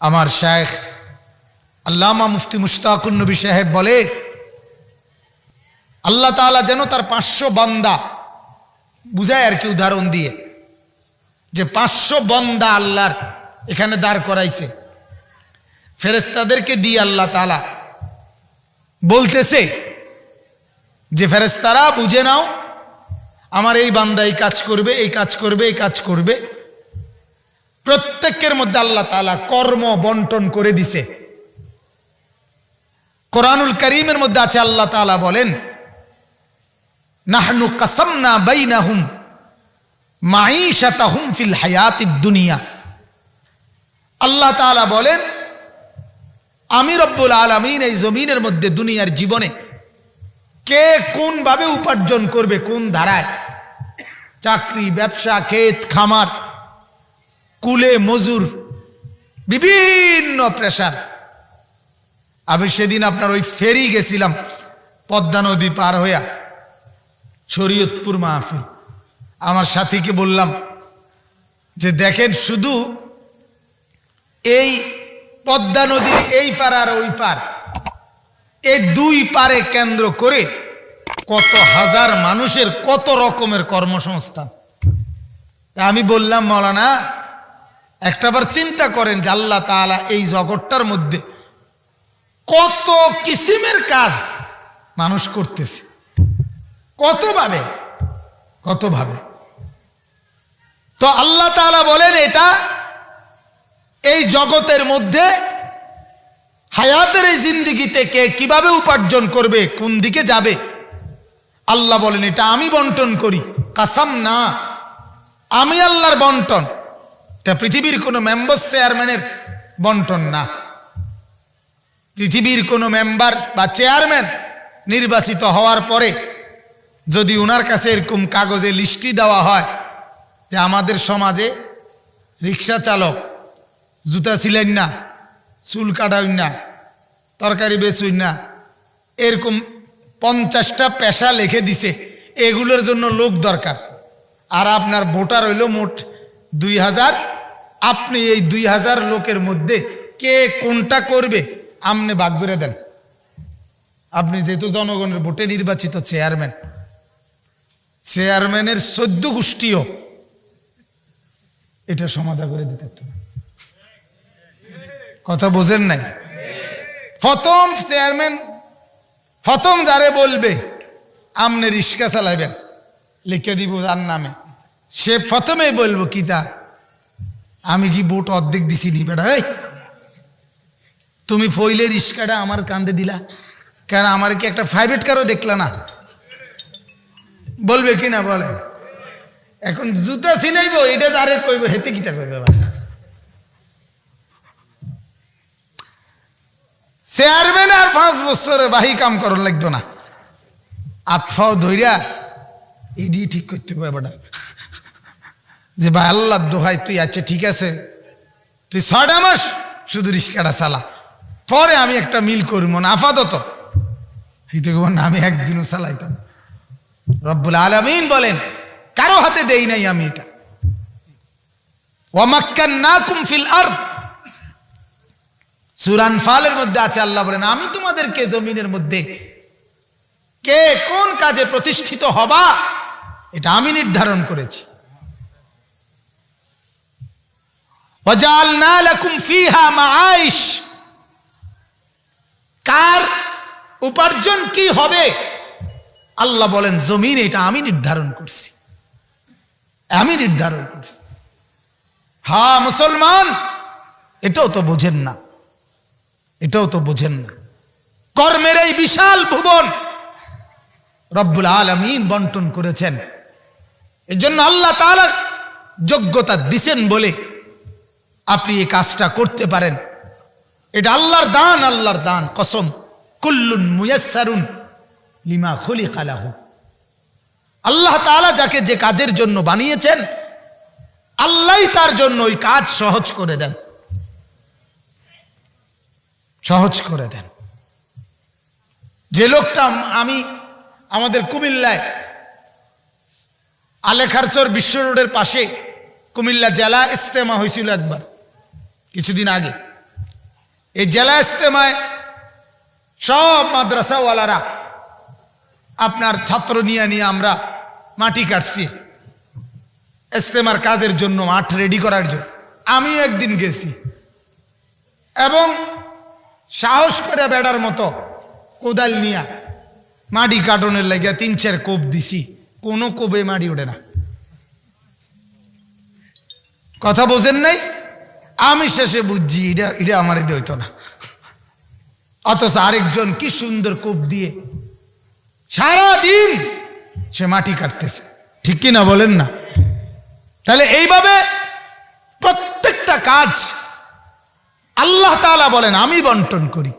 আমার শায়েখ আল্লামা মুফতি মুশতাকুর নবী সাহেব বলে, আল্লাহ তাআলা যেন তার পাঁচশো বান্দা, বুঝায় আর কি উদাহরণ দিয়ে, যে পাঁচশো বন্দা আল্লাহর এখানে দাঁড় করাইছে। ফেরেস্তাদেরকে দিয়ে আল্লাহ তাআলা বলতেছে যে ফেরেস্তারা বুঝে নাও, আমার এই বান্দা এই কাজ করবে, এই কাজ করবে, এই কাজ করবে। প্রত্যেকের মধ্যে আল্লাহ তাআলা কর্ম বন্টন করে দিছে। কোরআনুল করিমের মধ্যে আছে, আল্লাহ তাআলা বলেন, নাহনু কাসামনা বাইনাহুম মাঈশাতাহুম ফিল হায়াতিদ দুনিয়া। আল্লাহ তাআলা বলেন, আমি রব্বুল আলামিন এই জমিনের মধ্যে দুনিয়ার জীবনে কে কোন ভাবে উপার্জন করবে কোন ধারায়? চাকরি, ব্যবসা, ক্ষেত, খামার কুলে মজুর, বিভিন্ন প্রেশার আমি সেদিন আপনার ওই ফেরি গেছিলাম, পদ্মা নদী পার হইয়া, শরীয়তপুর মাহফিল। আমার সাথীকে বললাম যে, দেখেন শুধু এই পদ্মা নদীর এই পার আর ওই পার। এই দুই পারে কেন্দ্র করে কত হাজার মানুষের কত রকমের কর্মসংস্থান। তা আমি বললাম, মৌলানা একটাবার চিন্তা করেন যে আল্লাহ তাআলা এই জগৎটার মধ্যে কত কিসিমের কাজ মানুষ করতেছে। কতভাবে? কতভাবে? তো আল্লাহ তাআলা বলেন এটা এই জগতের মধ্যে হায়াতের এই জিন্দিগিতে কে কীভাবে উপার্জন করবে, কোন দিকে যাবে? আল্লাহ বলেন, এটা আমি বন্টন করি। কাসাম না। আমি আল্লাহর বন্টন। এটা পৃথিবীর কোনো মেম্বার চেয়ারম্যানের বন্টন না। পৃথিবীর কোনো মেম্বার বা চেয়ারম্যান নির্বাচিত হওয়ার পরে যদি ওনার কাছে এরকম কাগজে লিস্টি দেওয়া হয় যে আমাদের সমাজে রিক্সা চালক জুতা ছিলেন না, চুল কাটাইন না, তরকারি বেচুন না, এরকম পঞ্চাশটা পেশা লিখে দিছে, এগুলোর জন্য লোক দরকার। আর আপনার ভোটার হইল মোট দুই হাজার আপনি এই দুই হাজার লোকের মধ্যে কে কোনটা করবে? আপনি ভাগ করে দেন। আপনি যেহেতু জনগণের ভোটে নির্বাচিত চেয়ারম্যান, চেয়ারম্যানের চোদ্দ গোষ্ঠীও এটা সমাধা করে দিতে কথা বোঝেন নাই? প্রথম চেয়ারম্যান, প্রথম যারে বলবে, আমনে রিক্সা চালাইবেন, লিখে দিব তার নামে। সে প্রথমেই বলব, কি তা? আমি কি বুট অর্ধেক দিছি নি বেটা? এই, তুমি ফইলে রিক্সাটা আমার কান্দে দিলা। কেন আমার কি একটা প্রাইভেট কারও দেখলা না? বলবে কি না বলে? এখন জুতা ছিনাইব, এটা তারে কইব, হেতে কিটা কইবে চেয়ারম্যান আর পাঁচ বছরে বাহি কাম করার লাগতো না। আতফাও ধইরা ইডি ঠিক করতে ব্যাপারটা যে ভাই, আল্লাহ দোহাই, তুই আচ্ছা ঠিক আছে। তুই ছয়টা মাস শুধু রিস্কাটা চালা। পরে আমি একটা মিল করব, না আপাতত। এইতে না আমি একদিনও চালাইতাম রব্বুল আলমিন বলেন, কারও হাতে দেই নাই আমি এটা। ওয়ামাক্কান না কুমফিল আর্থ সুরান ফালের মধ্যে আছে, আল্লাহ বলেন, আমি তোমাদেরকে জমিনের মধ্যে কে কোন কাজে প্রতিষ্ঠিত হবা, এটা আমি নির্ধারণ করেছি। وَجَعَلْنَا لَكُمْ فِيهَا مَعَايِشْ কার উপার্জন কি হবে আল্লাহ বলেন জমিন এটা আমি নির্ধারণ করছি আমি নির্ধারণ করছি হ্যাঁ মুসলমান এটাও তো বোঝেন না এটাও তো বোঝেন না কর্মের এই বিশাল ভুবন রব্বুল আলমিন বন্টন করেছেন এর জন্য আল্লাহ তাআলা যোগ্যতা দিছেন বলে আপনি এই কাজটা করতে পারেন। এটা আল্লাহর দান আল্লাহর দান, কসম। কুল্লুন মুয়াসারুন লিমা খলি কালাহু আল্লাহ তাআলা যাকে যে কাজের জন্য বানিয়েছেন আল্লাহ তার জন্য ওই কাজ সহজ করে দেন। সহজ করে দেন। যে লোকটা আমি আমাদের কুমিল্লায় আলেখারচর বিশ্ব রোডের পাশে কুমিল্লা জেলা ইস্তেমা হয়েছিল একবার। কিছুদিন আগে। এই জেলা ইস্তেমায় সব মাদ্রাসাওয়ালারা আপনার ছাত্র নিয়ে নিয়ে আমরা মাটি কাটছি। ইস্তেমার কাজের জন্য, মাঠ রেডি করার জন্য। আমি একদিন গেছি। এবং সাহস করে বেড়ার মতো কোদাল নিয়া মাটি কাটনের লাগিয়া তিন চার কোপ দিছি। কোনো কোবে মাটি ওঠে না। কথা বোঝেন নাই? আমি শেষে বুঝছি এটা এটা আমার এদের হইতো না। অথচ আরেকজন কি সুন্দর কোপ দিয়ে সারা দিন সে মাটি কাটতেছে। ঠিক কি না বলেন না? তাহলে এইভাবে প্রত্যেকটা কাজ আল্লাহ তাআলা বলেন, আমি বন্টন করি।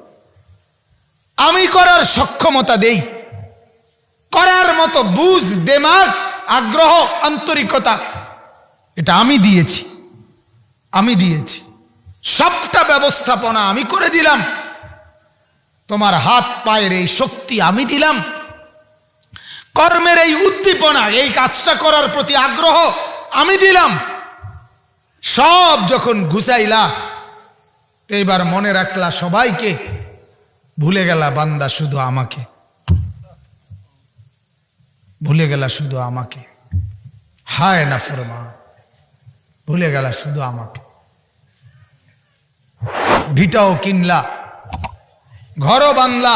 আমি করার সক্ষমতা দেই। করার মতো বুঝ, দেমাগ, আগ্রহ, আন্তরিকতা, এটা আমি দিয়েছি। আমি দিয়েছি। সবটা ব্যবস্থাপনা আমি করে দিলাম। তোমার হাত পায়ের এই শক্তি আমি দিলাম। কর্মের এই উদ্দীপনা, এই কাজটা করার প্রতি আগ্রহ আমি দিলাম। সব যখন ঘুষাইলা এইবার মনে রাখলা সবাইকে, ভুলে গেলা বান্দা শুধু আমাকে। ভুলে গেলা শুধু আমাকে। হায় না ফরমা ভুলে গেলা শুধু আমাকে। ভিটাও কিনলা, ঘরও বানলা,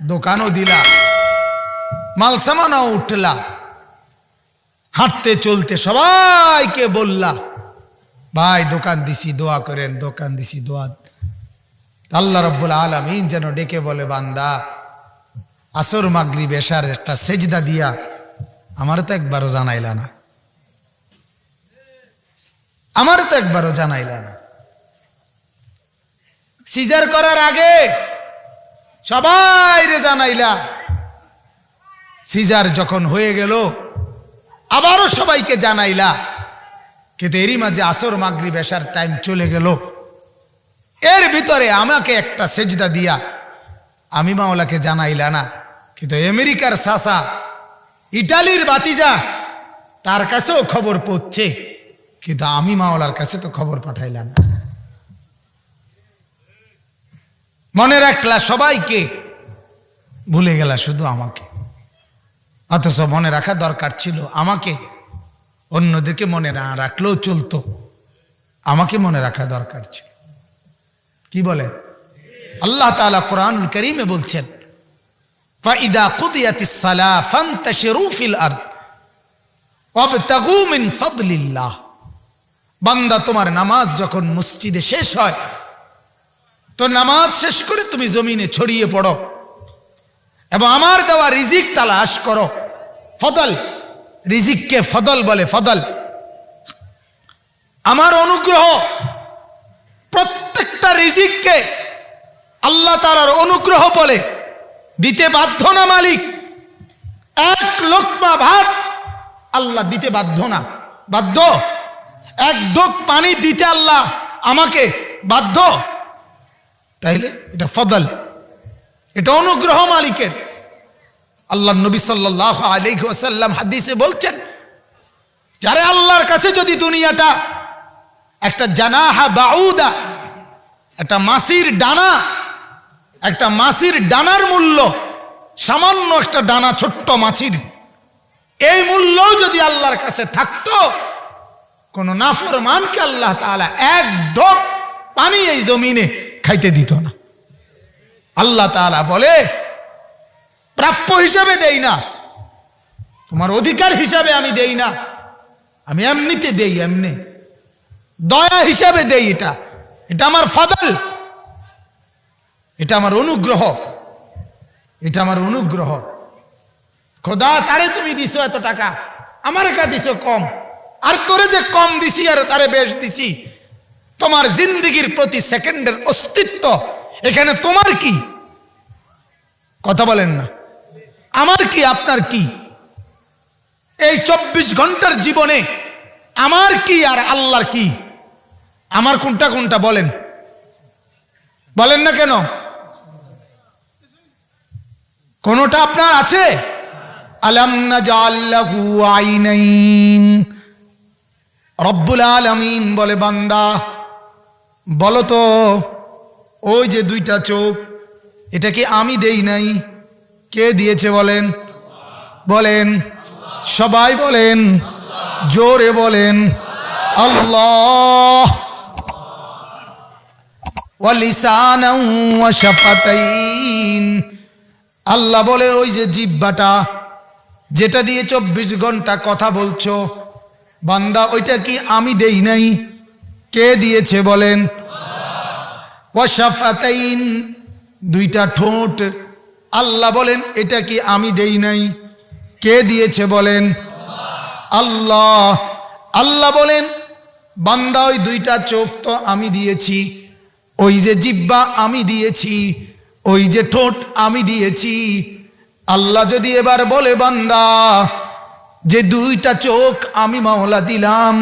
দোকানও দিলা মাল সামানাও উঠলা, হাঁটতে চলতে সবাইকে বললা, ভাই, দোকান দিছি, দোয়া করেন, দোকান দিছি, দোয়া আল্লাহ রব্বুল আলমিন যেন ডেকে বলে, বান্দা, আসর মাগরি বেশার একটা সেজদা দিয়া, আমার তো একবারও জানাইলা না। আমার তো একবারও জানাইলা না। সিজার করার আগে সবাই রে জানাইলা, সিজার যখন হয়ে গেল, আবারও সবাইকে জানাইলা কিন্তু এরই মাঝে আসর মাগরি বেশার টাইম চলে গেল। এর ভিতরে আমাকে একটা সেজদা দিয়া আমি মাওলাকে জানাইলা না, কিন্তু আমেরিকার সাসা ইটালির বাতিজা তার কাছেও খবর পড়ছে কিন্তু আমি মাওলার কাছে তো খবর পাঠাইলাম। মনে রাখলা সবাইকে ভুলে গেলা শুধু আমাকে। অথচ মনে রাখা দরকার ছিল আমাকে। অন্যদেরকে মনে না রাখলেও চলতো। আমাকে মনে রাখা দরকার ছিল। কি বলেন আল্লাহ তাআলা কোরআনুল করিমে বলছেন ফাইদা কুদিয়াতিস সালাহ ফান্তাশিরু ফিল আরদ, ওয়াবতাগু মিন ফাদলিল্লাহ। বান্দা, তোমার নামাজ যখন মসজিদে শেষ হয়, তো নামাজ শেষ করে তুমি জমিনে ছড়িয়ে পড়ো এবং আমার দেওয়া রিজিক তালাশ করো। ফদল, রিজিককে ফদল বলে, ফদল। আমার অনুগ্রহ প্রত্যেকটা রিজিককে আল্লাহ তালার অনুগ্রহ বলে দিতে বাধ্য না মালিক। এক লোকমা ভাত আল্লাহ দিতে বাধ্য না। বাধ্য? এক ডোক পানি দিতে আল্লাহ আমাকে বাধ্য। তাইলে এটা ফদল। এটা অনুগ্রহ মালিকের। আল্লাহ নবী সাল্লাহ আলাইহি ওয়াসাল্লাম হাদিসে বলছেন, যারা আল্লাহর কাছে যদি দুনিয়াটা, একটা জানাহা বাউদা, একটা মাসির ডানা, একটা মাসির ডানার মূল্য, সামান্য একটা ডানা ছোট্ট মাছির, এই মূল্যও যদি আল্লাহর কাছে থাকতো কোন নাফরমানকে আল্লাহ তাআলা এক ঢোক পানি এই জমিনে খাইতে দিত না। আল্লাহ তাআলা বলে, প্রাপ্য হিসাবে দেই না। তোমার অধিকার হিসাবে আমি দেই না। আমি এমনিতে দেই, এমনি। দয়া হিসাবে দেই এটা। এটা আমার ফদল। এটা আমার অনুগ্রহ। এটা আমার অনুগ্রহ। খোদা, তারে তুমি দিছো এত টাকা, আমার কা দিছো কম? আর তোরে যে কম দিছি আর তারে বেশ দিছি, তোমার জিন্দগির প্রতি সেকেন্ডের অস্তিত্ব এখানে তোমার কি? কথা বলেন না। আমার কি, আপনার কি? এই চব্বিশ ঘণ্টার জীবনে আমার কি আর আল্লাহর কি? আমার কোনটা কোনটা বলেন। বলেন না কেন? কোনটা আপনার আছে? আলাম না আইনাইন। রব্বুল আলামিন বলে, বান্দা, বলো তো, ওই যে দুইটা চোখ, এটা কি আমি দেই নাই? কে দিয়েছে বলেন? বলেন, সবাই বলেন, জোরে বলেন, আল্লাহ। আল্লাহ বলে, ওই যে জিব্বাটা যেটা দিয়ে চব্বিশ ঘণ্টা কথা বলছো বান্দা, ওইটা কি আমি দেই নাই? কে দিয়েছে বলেন? দুইটা ঠোঁট। আল্লাহ বলেন, এটা কি আমি দেই নাই? কে দিয়েছে বলেন? আল্লাহ। আল্লাহ বলেন, বান্দা, ওই দুইটা চোখ তো আমি দিয়েছি। ওই যে জিব্বা আমি দিয়েছি। ওই যে ঠোঁট আমি দিয়েছি। আল্লাহ যদি এবার বলে, বান্দা যে দুইটা চোখ আমি মাওলা দিলাম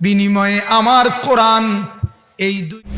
বিনিময়ে আমার কোরআন এই দুই